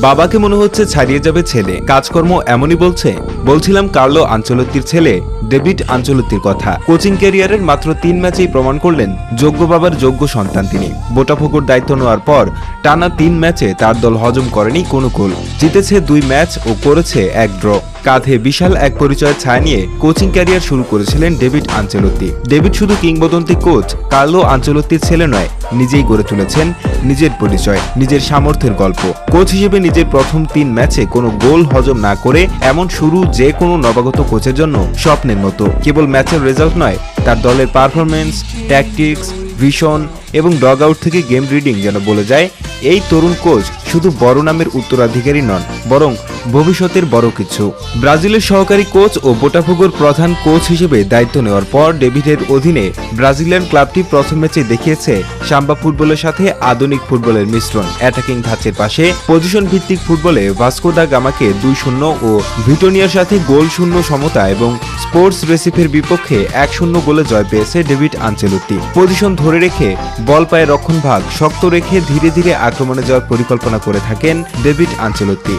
বাবাকে মনে হচ্ছে ছাড়িয়ে যাবে ছেলে। কাজকর্ম এমনই বলছে। বলছিলাম কার্লো আঞ্চলত্তির ছেলে, ডেভিড আঞ্চলত্তির কথা। কোচিং ক্যারিয়ারের মাত্র তিন ম্যাচেই প্রমাণ করলেন যোগ্য বাবার যোগ্য সন্তান তিনি। বোটাফোকোর দায়িত্ব নেওয়ার পর টানা তিন ম্যাচে তার দল হজম করেনি কোনো গোল। জিতেছে দুই ম্যাচ ও করেছে এক ড্র। কাঁধে বিশাল এক পরিচয় ছায়া নিয়ে কোচিং ক্যারিয়ার শুরু করেছিলেন ডেভিড আঞ্চলত্তি ডেভিড শুধু কিংবদন্তি কোচ, কার্লো আঞ্চলত্তির ছেলে নয়, নিজেই গড়ে তুলেছেন নিজের পরিচয়, নিজের সামর্থ্যের গল্প। কোচ হিসেবে নিজের প্রথম তিন ম্যাচে কোনো গোল হজম না করে এমন শুরু যে কোনো নবাগত কোচের জন্য স্বপ্নের মতো। কেবল ম্যাচের রেজাল্ট নয়, তার দলের পারফরমেন্স ট্যাকটিক্স ভিশন এবং ডগ আউট থেকে গেম রিডিং যেন বলে যায়, এই তরুণ কোচ শুধু বড় নামের উত্তরাধিকারী নন, বরং ভবিষ্যতের বড় কিছু। ব্রাজিলের সহকারী কোচ ও বোটাফোগোর প্রধান কোচ হিসেবে দায়িত্ব নেওয়ার পর ডেভিডের অধীনে ব্রাজিলিয়ান ক্লাবটি প্রথম ম্যাচে দেখিয়েছে সাম্বা ফুটবলের সাথে আধুনিক ফুটবলের মিশ্রণ। অ্যাটাকিং ধাঁচের পাশে পজিশন ভিত্তিক ফুটবলে ভাস্কো দা গামাকে দুই শূন্য ও ভিটোনিয়ার সাথে গোল শূন্য সমতা এবং স্পোর্টস রেসিফের বিপক্ষে এক শূন্য গোলে জয় পেয়েছে ডেভিড আঞ্চেলুতি পজিশন ধরে রেখে বল পায়ে রক্ষণ ভাগ শক্ত রেখে ধীরে ধীরে আক্রমণে যাওয়ার পরিকল্পনা করে থাকেন ডেভিড আঞ্চেলত্তি